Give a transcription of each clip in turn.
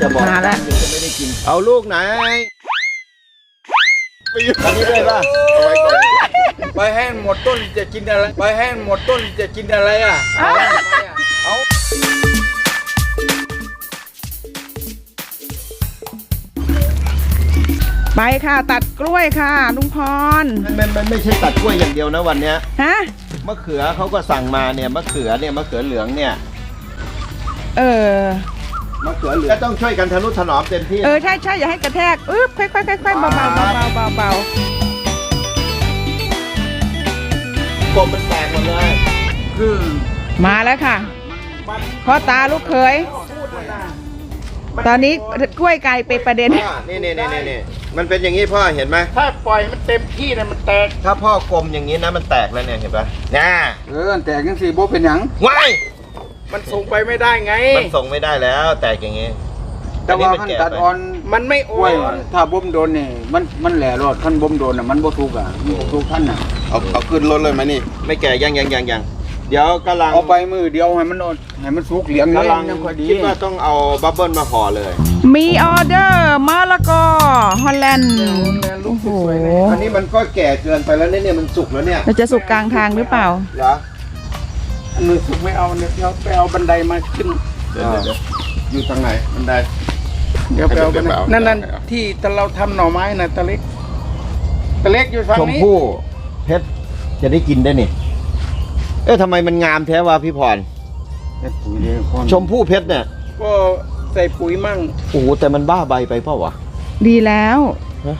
จะบอกมาแล้ว จะไม่ได้กิน เอาลูกไหนอันนี้ด้วยป่ะเอาไว้ก่อนไปแห้งหมดต้นจะกินอะไร ไปแห้งหมดต้นจะกินอะไรอะเอาไปค่ะ ตัดกล้วยค่ะลุงพรมันมันมันไม่ใช่ตัดกล้วยอย่างเดียวนะวันเนี้ย ฮะมะเขือเขาก็สั่งมาเนี่ยมะเขือเนี่ยมะเขือเหลืองเนี่ย เออ มะเขือเหลืองก็ต้องช่วยกันทะนุถนอมเต็มที่ เออใช่ใช่อย่าให้กระแทกอึ๊บค่อยๆค่อยๆเบาๆเบาๆเบาๆเบาๆเบากลมมันแตกหมดเลยคือๆมาแล้วค่ะพ่อตาลูกเขยตอนนี้กล้วยกลายเป็นประเด็นพ่อนี่นี่นี่นี่นี่มันเป็นอย่างนี้พ่อเห็นไหมถ้าปล่อยมันเต็มที่นะมันแตก ถ้าพ่อกลมอย่างนี้นะมันแตกแล้วเนี่ยเห็นปะน่าเออแตกยังสี่โบเป็นหยังว้าย มันส่งไปไม่ได้ไง มันส่งไม่ได้แล้ว แตกอย่างนี้แต่ว่าขั้นตัดอ่อนมันไม่กอ่ล้อวยนถ้าบ่มโดนนี่มันมันแหล่รอดขั้นบ่มโดนน่ะมันบ่ถูกอะมันบ่ถูกขั้นน่ะเอาเอาขึ้นรถเลยไหมนี่ ไม่แก่ยังยังยังยังเดี๋ยวกำลังเอาไปมือเดียวให้มันอดให้มันสุกเหลียงเลยกำลังยังค่อยดีคิดว่าต้องเอาบับเบิ้ลมาห่อเลย มีออเดอร์มะละกอฮอลแลนด์โอ้โหอันนี้มันก็แก่เกินไปแล้วเนี่ยเนี่ยมันสุกแล้วเนี่ยเราจะสุกกลางทางหรือเปล่าเหรอ อันนี้สุกไม่เอาเนี่ยเดี๋ยวไปเอาบันไดมาขึ้น เดี๋ยวเดี๋ยวเดี๋ยวอยู่ทางไหนมันได้เดี๋ยวไปเอาบันไดเดี๋ยวไปเอานั่นนั่นเดี๋ยวไปเอาที่ตะเราทำหน่อไม้น่ะตะเล็กตะเล็กอยู่ฝั่งชมนี้พู่เพชรจะได้กินได้นี่ เอ๊ะทำไมมันงามแท้วะพี่พรเฮ็ดปุ๋ยเลยพ่อชมพู่เพชรเนี่ย ก็ใส่ปุ๋ยมั่งโอ้โหแต่มันบ้าใบไปเปล่าวะ ดีแล้ว ฮะ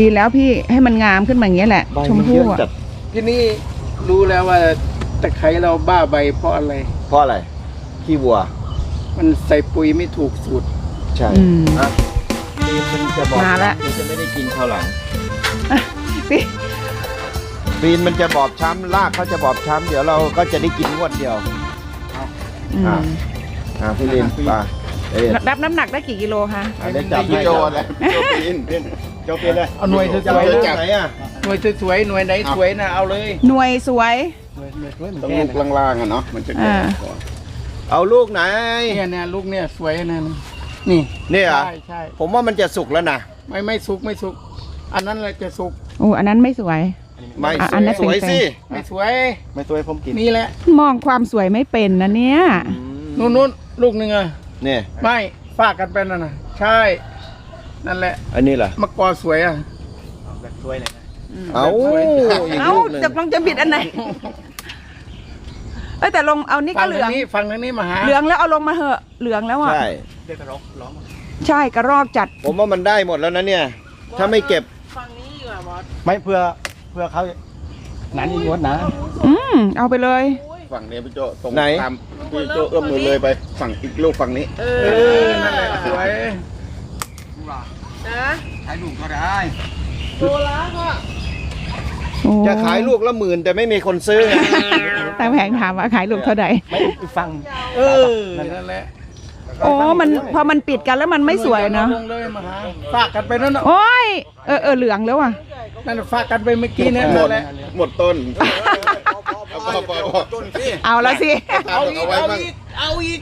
ดีแล้วพี่ให้มันงามขึ้นมาอย่างเงี้ยแหละ ใบชมมันเยพู่อะอะจัด ที่นี่รู้แล้วว่า ตะไคร้เราบ้าใบเพราะอะไร เพราะอะไรขี้วัว มันใส่ปุ๋ยไม่ถูกสูตร ใช่อืม อะปีนมันจะบอกมาละปีนจะไม่ได้กินข้าวหลัง พี่ ปีนมันจะบอบช้ำรากเขาจะบอบช้ำเดี๋ยวเราก็จะได้กินงวดเดียว อืมอะ อ่าพี่ลินไปเอ้ยรับน้ำหนักได้กี่กิโลคะอันนี้จับพี่ให้โจโจอะไรพี่โจปีนปีนโจปีนเลยเอาหน่วยสจะวยไปๆเรื่อนะงไหนอะหน่วยสวยๆหน่วยไหนสวยนะเอาเลย หน่วยสวย ต้องลูกล่างๆอะเนาะมันจะแก่อ่าก่อนเอาลูกไหน เนี่ยเนี่ยลูกเนี่ยสวยนะนี่เนี่ยเหรอใช่ใช่ผมว่ามันจะสุกแล้วนะ ไม่ไม่สุกไม่สุก อันนั้นแหละจะสุกโอ้อันนั้นไม่สวย ไม่อะสอันนั้นสวยเป็น สิไม่สวย ไม่สวยผมกินนี่แหละมองความสวยไม่เป็นนะเนี่ย นู่นนู่นลูกหนึ่งอะเนี่ย ไม่ฝากกันเป็นน่ะนะใช่ นั่นแหละอันนี้เหรอมะกอสวยอะเอาสวย อีกเอ้าลูกหนึ่งจะลองจะบิดอันไหนเอ้ยแต่ลงเอานี่ฟัก็งเหลืทาองงนี้ฟังทางนี้มาหาเหลืองแล้วเอาลงมาเหอะเหลืองแล้วอะใช่ใช่กระรอกจัดผมว่ามันได้หมดแล้วนะเนี่ย ถ้าไม่เก็บไม่เพื่อเพื่อเขานั้นอีกงดนะ อืมเอาไปเลย ฝั่งนี้พี่โจตรงไหน ตามพี่โจเอื้อมมือเลยไป ฝั่งอีกลูกฝั่งนี้ เออนั่นแหละสวยใช้ลูกก็ได้โอ้ จะขายลูกละหมื่นแต่ไม่มีคนซื้อไงตาแผงถามว่าขายลูกเท่าไหร่ไม่ฟังเออนั่นแหละโอ้มันพอมันปิดกันแล้วมันไม่สวยเนาะลงเลยมาหาฝากกันไปนั่นน่ะโอ้ยเออเออเหลืองแล้วอะนั่นน่ะฝากกันไปเมื่อกี้นั่นหมดแหละหมดต้นเอาพอพอพอต้นสิเอาละสิเอาเอาไว้บ้างเอาอีก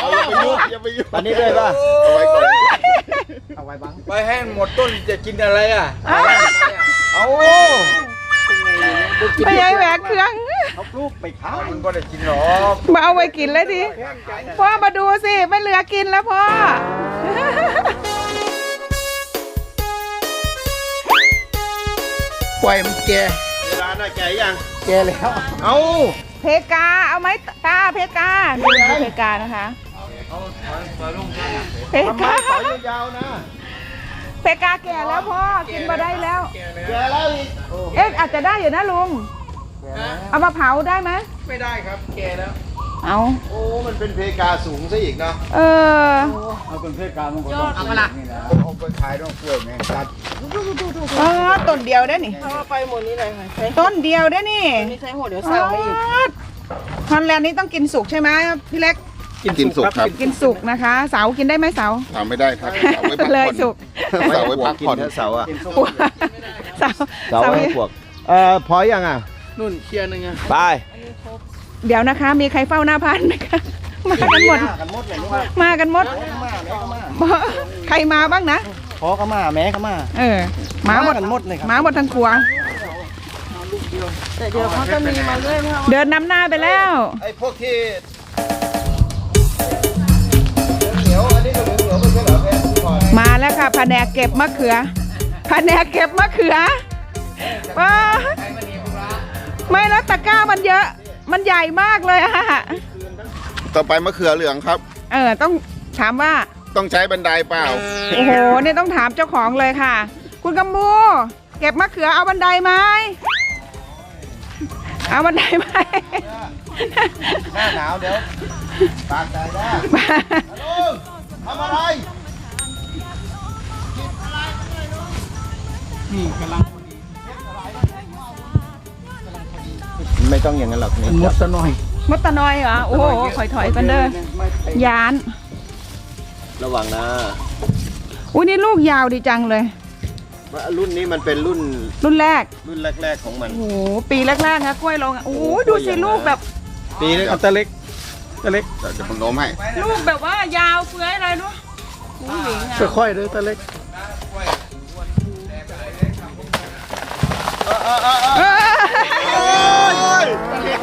เอาอย่าไปยุ่งอย่าไปยุ่งอันนี้ด้วยป่ะเอาไว้ก่อนเอาไว้บ้างไปแห้งหมดต้นจะกินอะไรอะเอา ไม่ใช่แหวกเครื่องเอาลูกไปขายมันก็ได้กินหรอกมาเอาไว้กินเลยดิพ่อมาดูสิไม่เหลือกินแล้วพ่อปล่อยมันแก่เวลาน่ะแก่ยังแก่แล้ว เอาเพกาเอาไหมตาเพกาดูดูเพกานะคะเพทำไมกา เพกาแก่แล้วพ่อกินมาได้แล้วแก่แล้วแก่แล้วอีกเอ๊ะอาจจะได้อยู่นะลุงเอามาเผาได้ไหมไม่ได้ครับแก่แล้ว เอาโอ้ มันเป็นเพกาสูงซะอีกเนาะเออ เอาเป็นเพื่อการมันก็ต้องเอาละ นี่นะเอาไปขายต้องกล้วยไงตัดอ๋อต้นเดียวได้นี่เอาไปหมดนี้เลยค่ะใช้ต้นเดียวได้นี่ไม่ใช้หัวเดี๋ยวสั่งไม่อีก ฮอนแลนด์นี่ต้องกินสุกใช่ไหมพี่เล็ก กินสุกครับ กินสุกนะคะ เสากินได้ไหมเสา ทำไม่ได้ครับเอาไว้พักเลยผ่อนสุก เสาไว้พักกินผ่อนเถอะเสาอะเสาเสาให้พวกเอ่อพอยังอะนุ่นเคลียร์หนึ่งอะไปเดี๋ยวนะคะ มีใครเฝ้าหน้าพันไหมคะมากันหมดกันหมดเลยนี่ว่ามากันหมดมาเลยใครมาบ้างนะพอก็มาแม่ก็มาเออหมาหมดกันหมดเลยครับหมาหมดทั้งครัวแต่เดี๋ยวเขาจะมีมาเรื่อยเพราะว่าเดินนำหน้าไปแล้วไอ้พวกที่ ม่พี่พรมาแล้วค่ะแผนกเก็บมะเขือแผนกเก็บมะเขือว้าไม่แล้วตะกร้ามันเยอะ มันใหญ่มากเลยอะต่อไปมะเขือเหลืองครับ เออต้องถามว่าต้องใช้บันไดเปล่า โอ้โหเนี่ยต้องถามเจ้าของเลยค่ะ คุณกำบูเก็บมะเขือเอาบันไดไหมเอาบันไดไหมหน้าหนาวเดี๋ยวปากใจได้ลุงทำอะไร ไม่ต้องอย่างนั้นหรอกนี่มดซะหน่อยมดตะนอยเหรอโอ้โหถอยถอยๆกันเด้อยานระวังนะอุ้ยนี่ลูกยาวดีจังเลยว่ารุ่นนี้มันเป็นรุ่นรุ่นแรก รุ่นแรกๆของมันโอ้โหปีแรกๆนะกล้วยลงอะโอ้โหดูสิลูกแบบ ปีนี้เอาตะเล็กตะเล็กเดี๋ยวผมโน้มให้ ลูกแบบว่ายาวเฟื้อยอะไรด้วยอุ้ยหญิงอะค่อยๆเลยตะเล็ก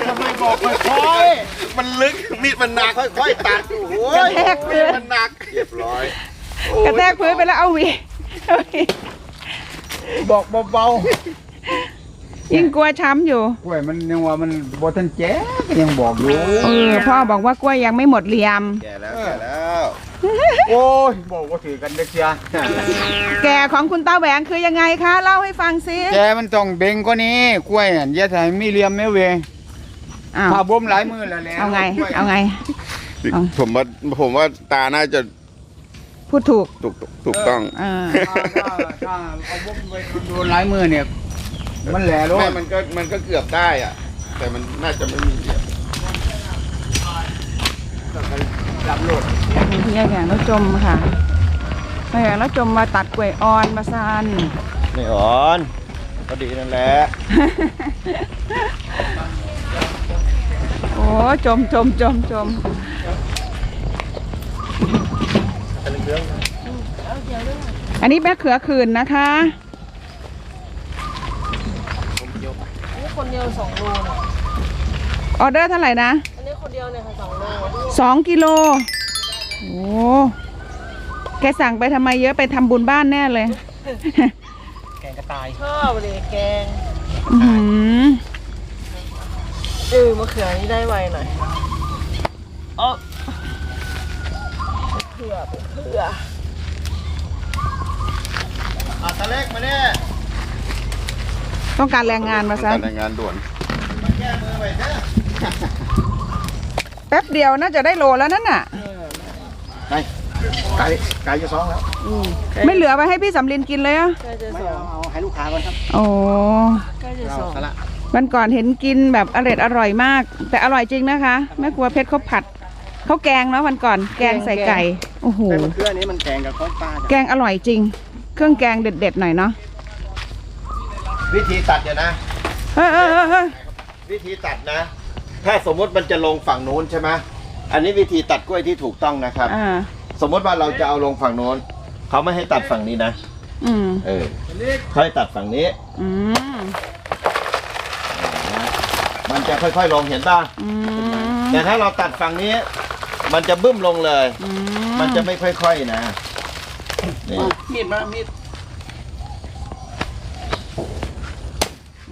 ทำไมบอกค่อยๆมันลึกมีดมันหนักค่อยๆตัดโอ้กระยแทกพื้นมันหนักเรียบร้อยกระแทกพื้นไปแล้วเอาหวีเอาหวีบอกเบายิ่งกลัวช้ำอยู่ ๆกล้วยมันยังว่ามันบ่ทันแจ๋ก็ยังบอกอยู่เออพ่อบอกว่ากล้วยยังไม่หมดเหลี่ยมแก่แล้วแก่แล้ว โอ้ยบอกว่าถือกันเด็กเสียแก่ของคุณตาแหวงคือยังไงคะเล่าให้ฟังสิแกมันต้องเบ่งกว่านี้กล้วยอะอย่าให้มีเหลี่ยมแม่เวยอ้าวพาบ่มหลายมือแล้วแหละเอาไง เอาไง เอา ผมว่าผมว่าตาน่าจะพูดถูกถูกถูกต้องเออถ้าถ้าถ้าเอาบ่มไปโดนหลายมือเนี่ย มันแหล่โลแม่ดมันก็มันก็เกือบได้อะ แต่มันน่าจะไม่มีเหลี่ยม รับโลดพี่แข่งแล้วจมค่ะแข่งแล้วจมมาตัดกล้วยอ่อนมาซันไม่อ่อนก็ดีนั่นแหละ โอ้จมจมจมจมอันนี้แม่เขือคืนนะคะอันนี้คนเดียวสองโลเนี่ยออเดอร์เท่าไหร่นะอันนี้ คนเดียวเนี่ยค่ะสองโลสองกิโล โอ้แกสั่งไปทำไมเยอะไปทำบุญบ้านแน่เลยชอบเลยแกงอื้อหือเออมะเขือนี่ได้ไวหน่อยเออเขือเขืออะตะเล็กมาเนี่ยต้องการแรงงานมาซะการรายงานด่วนแก้มือไปเถอะ แป๊บเดียวน่าจะได้โลแล้วนั่นน่ะไปไก่ไก่จะสองแล้วไม่เหลือไปให้พี่สำลินกินเลยอะใกล้จะสองเอาให้ลูกค้าก่อนครับโอ้ใกล้จะสองสละวันก่อนเห็นกินแบบอร่อยอร่อยมาก แต่อร่อยจริงนะคะแม่ครัวเพชรเขาผัดเขาแกงเนาะวันก่อนแกงใส่ไก่โอ้โห แต่มะเขือนี้มันแกงกับข้าวปลาแกงอร่อยจริง เครื่องแกงเด็ดๆหน่อยเนาะวิธีตัดเดี๋ยวนะ เออเออเออเออวิธีตัดนะ ถ้าสมมติมันจะลงฝั่งนู้นใช่ไหมอันนี้วิธีตัดกล้วยที่ถูกต้องนะครับ อ่า สมมติว่าเราจะเอาลงฝั่งโน้น เขาไม่ให้ตัดฝั่งนี้นะ อืม เออค่อยตัดฝั่งนี้ อืม มันจะค่อยๆลงเห็นป่ะ อืมแต่ถ้าเราตัดฝั่งนี้ มันจะบึ้มลงเลย อืมันจะไม่ค่อยๆนะนี่มีดมามีด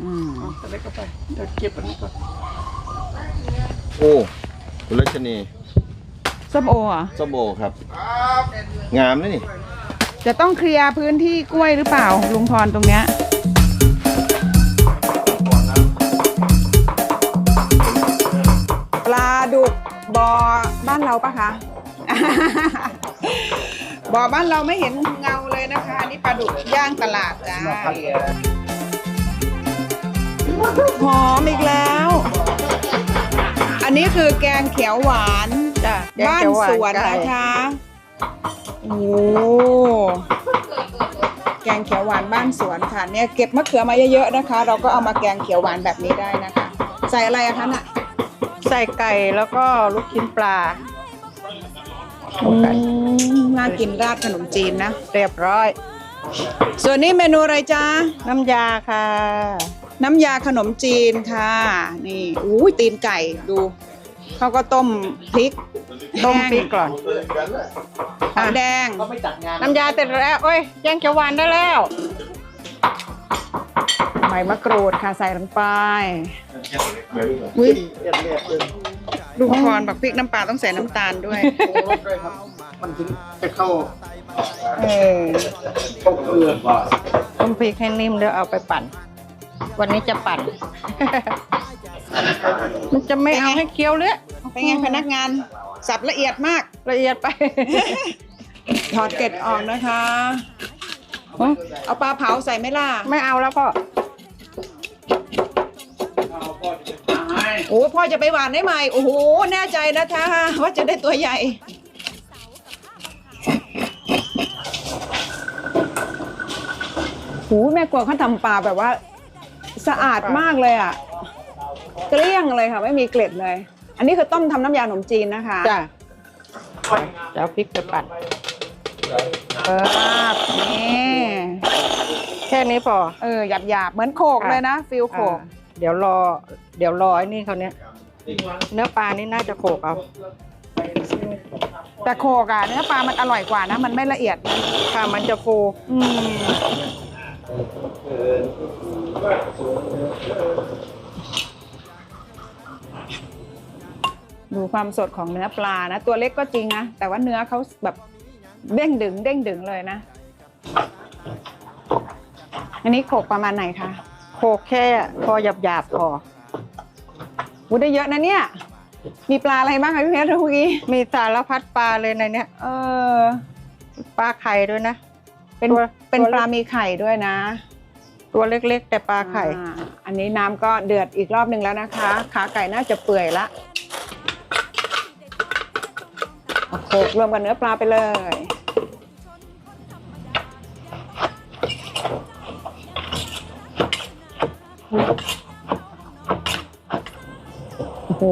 อืมตะเล็กก็ไปเดี๋ยวเก็บอันนี้ก่อน โอ้คุณรัชนีส้มโอเหรอะส้มโอครับ งามนะนี่ จะต้องเคลียร์พื้นที่กล้วยหรือเปล่าลุงพรตรงเนี้ยปลาดุกบอบ้านเราปะคะบ่อบ้านเราไม่เห็นเงาเลยนะคะ อันนี้ปลาดุกย่างตลาดจ้าหอมอีกแล้ว อันนี้คือแกงเขียวหวานจ้ะบ้านสวนนะคะโอ้แกงเขียวหวานบ้านสวนค่ะเนี่ยเก็บมะเขือมาเยอะๆนะคะ เราก็เอามาแกงเขียวหวานแบบนี้ได้นะคะ ใส่อะไรอะคะน่ะใส่ไก่แล้วก็ลูกชิ้นปลาอืมน่ากินราดขนมจีนนะ เรียบร้อย ส่วนนี้เมนูอะไรจ้าน้ำยาค่ะ น้ำยาขนมจีนค่ะ นี่อุ้ยตีนไก่ดูเขาก็ต้มพริกต้มพริกก่อนหอมแดงน้ำยาเสร็จแล้วเอ้ยแกงเขียวหวานได้แล้วใบมะกรูดค่ะใส่ลงไปอุ้ยดูพรบอกพริกน้ำปลาต้องใส่น้ำตาลด้วยมันถึงจะเข้าเออต้มพริกให้นิ่มแล้วเอาไปปั่น วันนี้จะปั่น มันจะไม่เอาให้เคี้ยวเลยเป็นไงพนักงานสับละเอียดมากละเอียดไป ถอดเกล็ดออกนะคะ เอาปลาเผาใส่ไหมล่ะ ไม่เอาแล้วพ่อโอ้พ่อจะไปหวานได้ไหมโอ้โห แน่ใจนะคะว่าจะได้ตัวใหญ่โอ้แม่กลัวเขาทำปลาแบบว่า สะอาดมากเลยอะ เกลี้ยงเลยค่ะ ไม่มีเกล็ดเลย อันนี้คือต้มทำน้ำยาขนมจีนนะคะ จ้ะจะเอาพริกไปปั่นเออนี่แค่นี้พอเออหยาบหยาบๆเหมือนโขกเลยนะฟิลโขก อ่าเดี๋ยวรอ เดี๋ยวรอไอ้นี่เขาเนี้ยเนื้อปลานี่น่าจะโขกเอาแต่โขกอะเนื้อปลามันอร่อยกว่านะ มันไม่ละเอียดนะค่ะมันจะฟูอืม ดูความสดของเนื้อปลานะ ตัวเล็กก็จริงนะ แต่ว่าเนื้อเขาแบบเด้งดึง เด้งดึงเลยนะ อันนี้โขกประมาณไหนคะโขกแค่พอหยาบหยาบพอวูได้เยอะนะเนี่ย มีปลาอะไรบ้างคะพี่เพชรเมื่อกี้มีสารพัดปลาเลยในเนี้ย เออ ปลาไข่ด้วยนะ เป็นตัวเป็นตัว ปลามีไข่ด้วยนะตัวเล็กๆ แต่ปลาไข่ อ่าอันนี้น้ำก็เดือดอีกรอบหนึ่งแล้วนะคะ ขาไก่น่าจะเปื่อยละเอาโขลกรวมกับเนื้อปลาไปเลย โอ้โห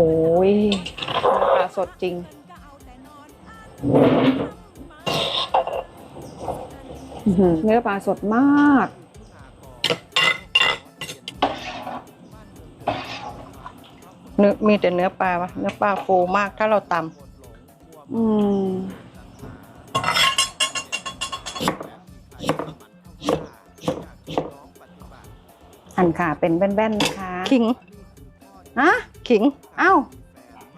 ยเนื้อปลาสดจริงอื้อหือ เนื้อปลาสดมาก เนื้อมีแต่เนื้อปลาวะเนื้อปลาฟูมากถ้าเราตอืมหั่นขาเป็นแว่นๆนะคะำขิงฮะขิงเอ้า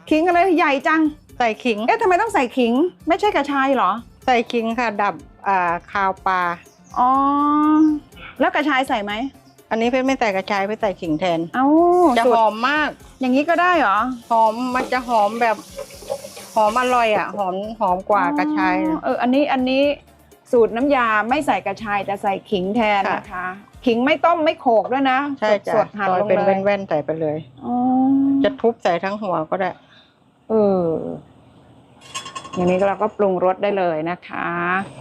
ขิงอะไรใหญ่จัง ใส่ขิง เอ๊ะทำไมต้องใส่ขิง ไม่ใช่กระชายเหรอ ใส่ขิงค่ะดับ อ่าคาวปลา อ๋อ แล้วกระชายใส่ไหม อันนี้เพชรไม่ใส่กระชายไปใส่ขิงแทน เอ้าจะสูหตรอมมาก อย่างนี้ก็ได้เหรอ หอมมันจะหอมแบบหอมอร่อยอะ หอมหอมกว่ากระชายอ๋อนะ เออ อันนี้อันนี้สูตรน้ำยาไม่ใส่กระชายแต่ใส่ขิงแทนค่ะ นะคะ ขิงไม่ต้มไม่โขกด้วยนะใช่จ้ะสดๆหั่นซอยลงเป็นเลยแว่นๆใส่ไปเลย อ๋อจะทุบใส่ทั้งหัวก็ได้ เออ อย่างนี้เราก็ปรุงรสได้เลยนะคะ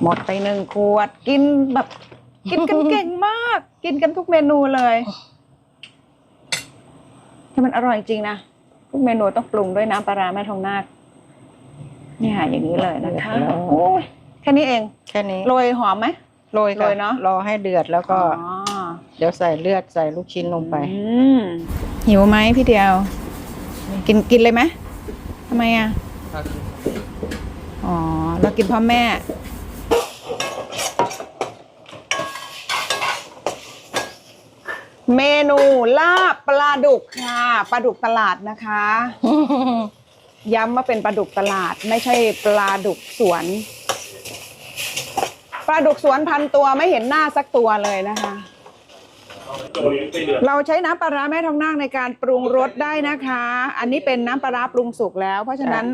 หมดไปหนึ่งขวด กินแบบ กินกันเก่งมาก กินกันทุกเมนูเลยแต่มันอร่อยจริงนะทุกเมนูต้องปรุงด้วยน้ำปลาร้าแม่ทองนาคเนี่ยอย่างนี้เลยนะคะเดือดแล้วโอ้ยแค่นี้เองแค่นี้โรยหอมไหมโรยโรยเนอะรอให้เดือดแล้วก็อ๋อเดี๋ยวใส่เลือดใส่ลูกชิ้นลงไปอืมหิวไหมพี่เดียว กินกินเลยไหมทำไมอะ อ๋อ เรากินพร้อมแม่ เมนูลาบปลาดุกค่ะปลาดุกตลาดนะคะ ย้ำว่าเป็นปลาดุกตลาด ไม่ใช่ปลาดุกสวนปลาดุกสวนพันตัวไม่เห็นหน้าสักตัวเลยนะคะ เราใช้น้ำปลาร้าแม่ทองนาคในการปรุงรสได้นะคะ อันนี้เป็นน้ำปลาร้าปรุงสุกแล้ว เพราะฉะนั้น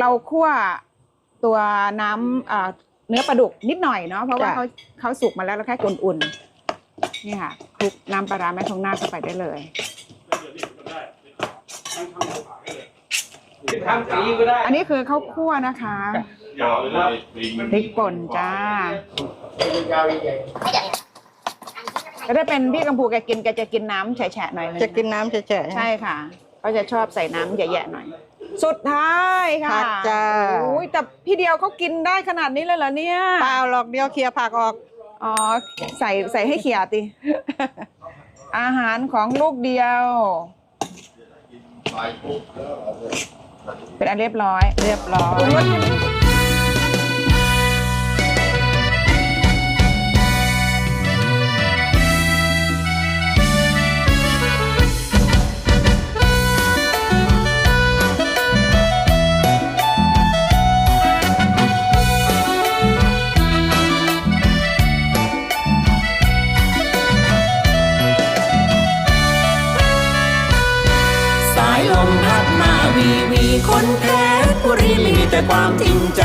เราคั่วตัวน้ำอ่าเนื้อปลาดุกนิดหน่อยเนาะเพราะว่าจ้ะเขาเขาสุกมาแล้วเราแค่อุ่นๆนี่ค่ะคลุกน้ำปลาร้าแม่ทองนาคเข้าไปได้เลยอันนี้คือข้าวคั่วนะคะพริกป่นจ้าก็ได้เป็นพี่กัมพูแกกินแกจะกินน้ำแฉะๆหน่อยนึงจะกินน้ำแฉะๆใช่ค่ะเขาจะชอบใส่น้ำแย่ๆหน่อย สุดท้ายค่ะผักจ้าโอ้ยแต่พี่เดียวเขากินได้ขนาดนี้เลยเหรอเนี่ยเปล่าหรอกเดียวเคลียร์ผักออก อ๋อใส่ใส่ให้เขียติ อาหารของลูกเดียว เป็นอันเรียบร้อย เรียบร้อย ความจริงใจ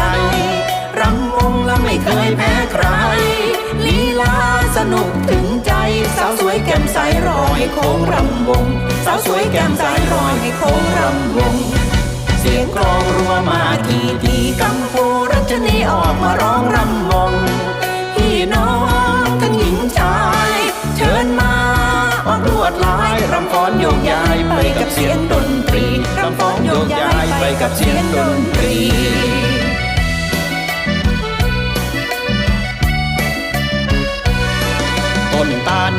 รำวงและไม่เคยแพ้ใคร ลีลาสนุกถึงใจ สาวสวยแก้มใสรอให้โค้งรำวง สาวสวยแก้มใสรอให้โค้งรำวง เสียงกลองรัวมาทีทีกัมพูรัชนีออกมาร้องรำวงพี่น้อง กย้ายไปกับเสียงดนตรีรำฟ้องโยกย้ายไปกับเสียงดนตรีต้นตาล